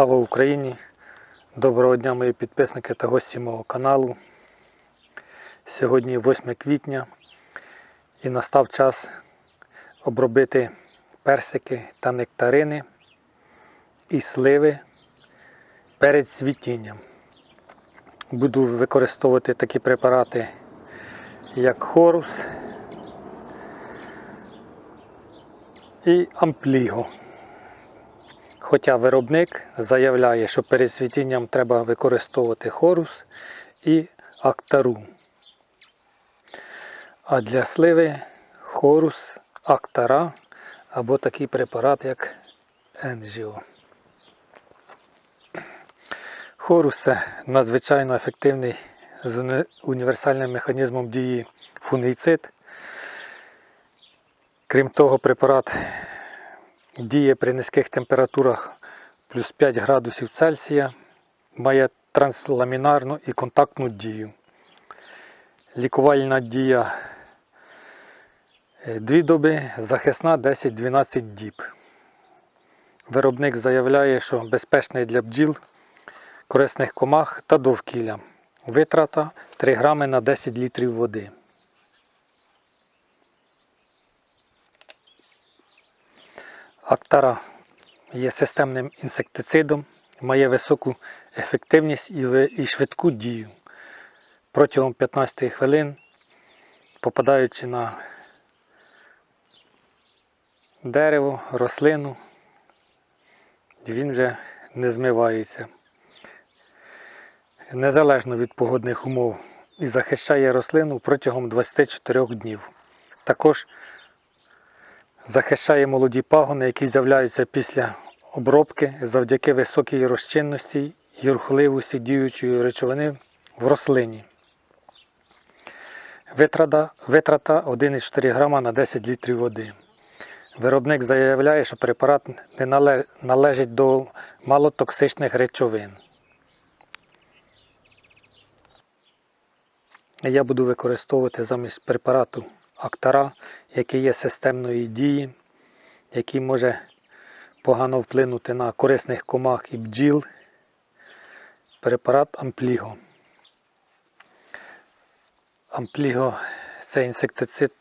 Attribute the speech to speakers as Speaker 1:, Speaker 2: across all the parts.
Speaker 1: Слава Україні! Доброго дня мої підписники та гості мого каналу. Сьогодні 8 квітня і настав час обробити персики та нектарини і сливи перед цвітінням. Буду використовувати такі препарати, як хорус і ампліго. Хоча виробник заявляє, що перед цвітінням треба використовувати хорус і актару. А для сливи хорус, актара або такий препарат, як енжіо. Хорус надзвичайно ефективний з універсальним механізмом дії фунгіцид. Крім того, препарат діє при низьких температурах плюс 5 градусів Цельсія, має трансламінарну і контактну дію. Лікувальна дія 2 доби, захисна 10-12 діб. Виробник заявляє, що безпечний для бджіл, корисних комах та довкілля. Витрата 3 грами на 10 літрів води. Актара є системним інсектицидом, має високу ефективність і швидку дію. Протягом 15 хвилин, попадаючи на дерево, рослину, він вже не змивається. Незалежно від погодних умов і захищає рослину протягом 24 днів. Також захищає молоді пагони, які з'являються після обробки завдяки високій розчинності і рухливості діючої речовини в рослині. Витрата, витрата 1,4 грама на 10 літрів води. Виробник заявляє, що препарат не належить до малотоксичних речовин. Я буду використовувати замість препарату Актара, який є системної дії, який може погано вплинути на корисних комах і бджіл. Препарат Ампліго. Ампліго це інсектицид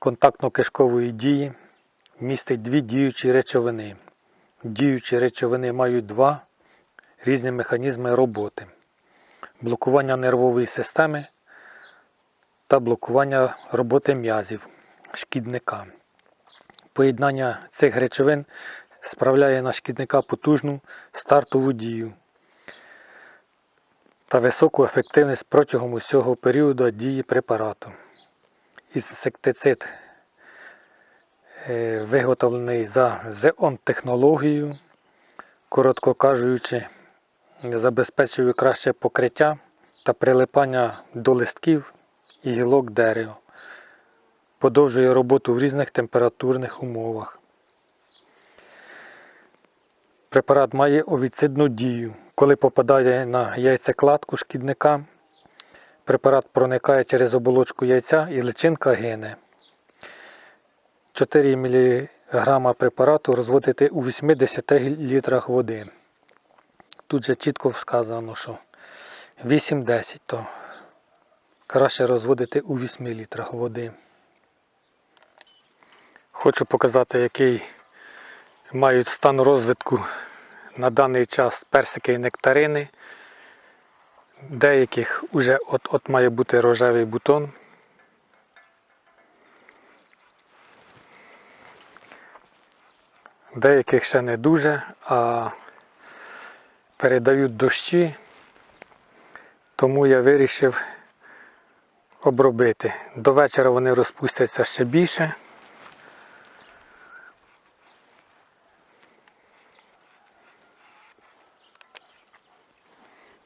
Speaker 1: контактно-кишкової дії, містить дві діючі речовини. Діючі речовини мають два різні механізми роботи: блокування нервової системи та блокування роботи м'язів шкідника. Поєднання цих речовин справляє на шкідника потужну стартову дію та високу ефективність протягом усього періоду дії препарату. Інсектицид е, виготовлений за зеон технологією, коротко кажучи, забезпечує краще покриття та прилипання до листків і гілок дерева. Подовжує роботу в різних температурних умовах. Препарат має овіцидну дію. Коли попадає на яйцекладку шкідника, препарат проникає через оболочку яйця і личинка гине. 4 мг препарату розводити у 80 літрах води. Тут же чітко сказано, що 8-10, то краще розводити у 8 літрах води. Хочу показати, який мають стан розвитку на даний час персики і нектарини. Деяких вже от-от має бути рожевий бутон. Деяких ще не дуже, а передають дощі, тому я вирішив обробити. До вечора вони розпустяться ще більше.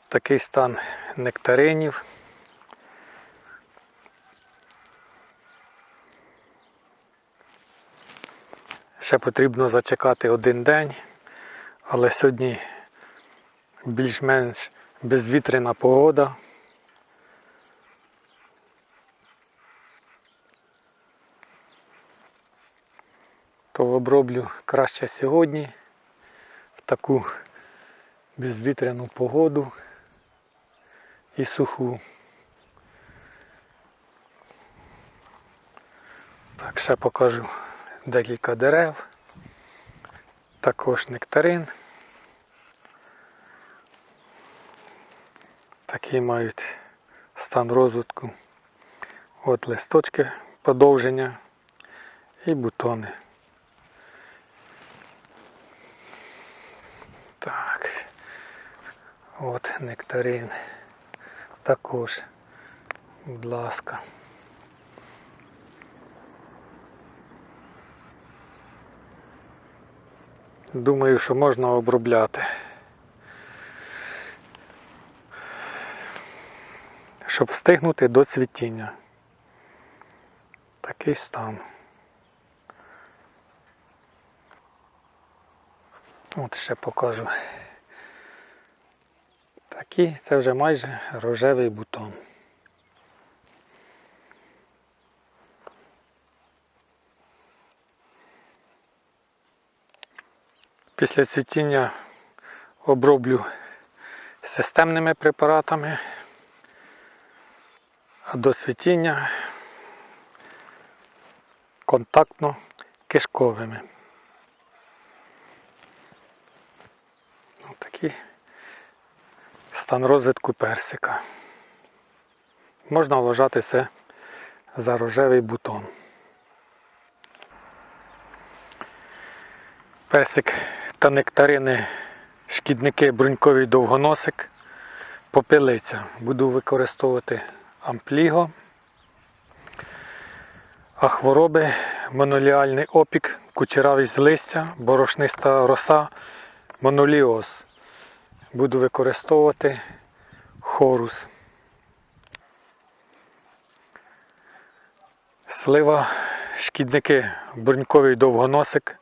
Speaker 1: Такий стан нектаринів. Ще потрібно зачекати один день, але сьогодні більш-менш безвітряна погода. То оброблю краще сьогодні, в таку безвітряну погоду і суху. Так, ще покажу декілька дерев, також нектарин. Такий мають стан розвитку. От листочки подовження і бутони. Так. От нектарин. Також. Будь ласка. Думаю, що можна обробляти. Щоб встигнути до цвітіння. Такий стан. От ще покажу. Такий, це вже майже рожевий бутон. Після цвітіння оброблю системними препаратами, а до цвітіння контактно-кишковими. Ось Такий стан розвитку персика. Можна вважати це за рожевий бутон. Персик та нектарини, шкідники, бруньковий довгоносик, попелиця. Буду використовувати ампліго, а хвороби, моноліальний опік, кучеравість листя, борошниста роса, моноліоз. Буду використовувати хорус. Слива, шкідники, бруньковий довгоносик,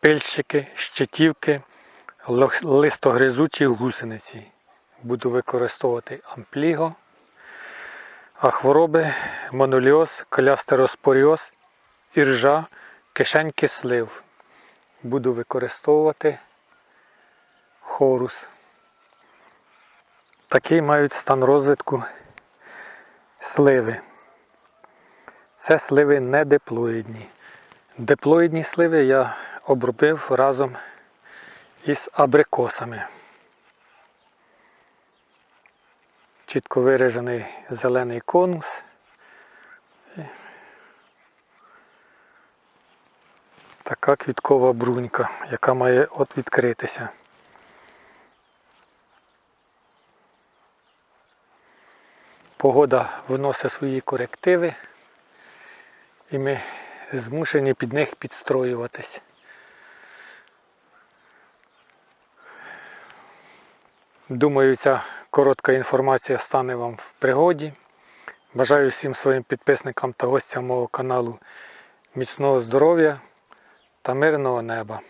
Speaker 1: пильщики, щитівки, листогризучі гусениці. Буду використовувати ампліго, а хвороби моноліоз, колястероспоріоз, іржа, кишеньки слив. Буду використовувати хорус. Такий мають стан розвитку сливи. Це сливи не диплоїдні. Диплоїдні сливи я обробив разом із абрикосами. Чітко виражений зелений конус. Така квіткова брунька, яка має от відкритися. Погода вносить свої корективи, і ми змушені під них підстроюватись. Думаю, ця коротка інформація стане вам в пригоді. Бажаю всім своїм підписникам та гостям мого каналу міцного здоров'я та мирного неба.